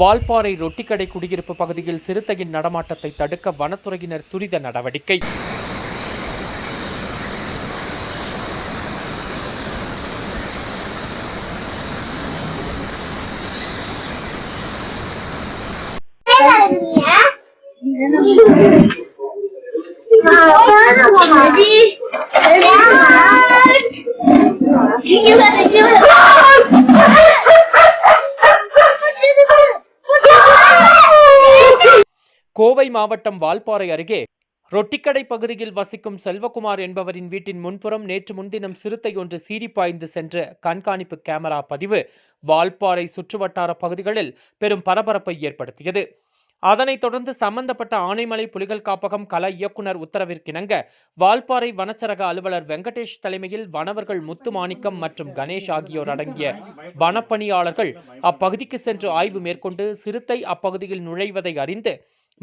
வால்பாறை ரொட்டிக்கடை குடியிருப்பு பகுதியில் சிறுத்தையின் நடமாட்டத்தை தடுக்க வனத்துறையினர் துரித நடவடிக்கை. கோவை மாவட்டம் வால்பாறை அருகே ரொட்டிக்கடை பகுதியில் வசிக்கும் செல்வகுமார் என்பவரின் வீட்டின் முன்புறம் நேற்று முன்தினம் சிறுத்தை ஒன்று சீறி பாய்ந்து சென்ற கண்காணிப்பு கேமரா பதிவு வால்பாறை சுற்றுவட்டார பகுதிகளில் பெரும் பரபரப்பை ஏற்படுத்தியது. அதனைத் தொடர்ந்து சம்பந்தப்பட்ட ஆனைமலை புலிகள் காப்பகம் கல இயக்குனர் உத்தரவிற்கிணங்க வால்பாறை வனச்சரக அலுவலர் வெங்கடேஷ் தலைமையில் வனவர்கள் முத்துமாணிக்கம் மற்றும் கணேஷ் ஆகியோர் அடங்கிய வனப்பணியாளர்கள் அப்பகுதிக்கு சென்று ஆய்வு மேற்கொண்டு சிறுத்தை அப்பகுதியில் நுழைவதை அறிந்து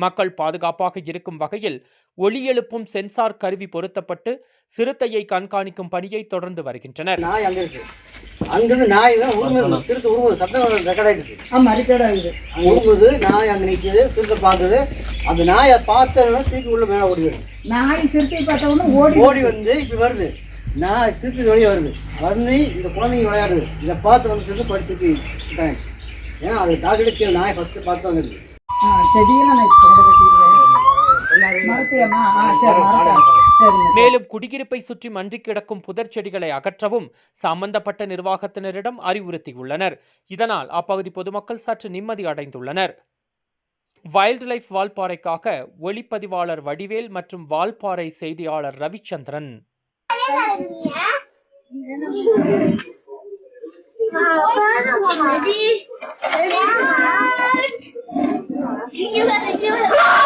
மக்கள் பாதுகாப்பாக இருக்கும் வகையில் ஒலி எழுப்பும் சென்சார் கருவி பொருத்தப்பட்டு சிறுத்தையை கண்காணிக்கும் பணியை தொடர்ந்து வருகின்றனர். நாய் அங்க இருக்கு. அங்கிருந்து நாய் தான் உருமுது சிறுத்தை உருமுது சத்தம் ரெக்கார்ட் ஆயிடுச்சு ஆமா ரிப்பேர்ட் ஆகுது நாய் அங்க நிக்குது சிறுத்தை பார்க்குது. அந்த நாயை பார்த்தோன்னா தூக்கி உள்ள மேலே ஓடிடும் நாய் சிறுத்தை பார்த்த உடனே ஓடி ஓடி வந்து இப்படி வருது. நாய் சிறுத்தை வெளியே வருது. வந்து இந்த குழந்தைங்க விளையாடுது. இதை பார்த்து வந்து சிறுத்தை படி தூக்கி விட்டாச்சு ஏன்னா அது டாக்டர் நாய் ஃபர்ஸ்ட் பார்த்து வந்துருக்கு. செடியெல்லாம் நான் கொண்டு கட்டிடுவேன் மரத்தையம்மா ஆ சரி மரத்தா சரிங்க மேலும் குடியிருப்பை சுற்றி மன்றி கிடக்கும் புதர் செடிகளை அகற்றவும் சம்பந்தப்பட்ட நிர்வாகத்தினரிடம் அறிவுறுத்தியுள்ளனர். இதனால் அப்பகுதி பொதுமக்கள் சற்று நிம்மதி அடைந்துள்ளனர். வைல்ட் லைஃப் வால்பாறைக்காக ஒளிப்பதிவாளர் வடிவேல் மற்றும் வால்பாறை செய்தியாளர் ரவிச்சந்திரன். 你们你，听。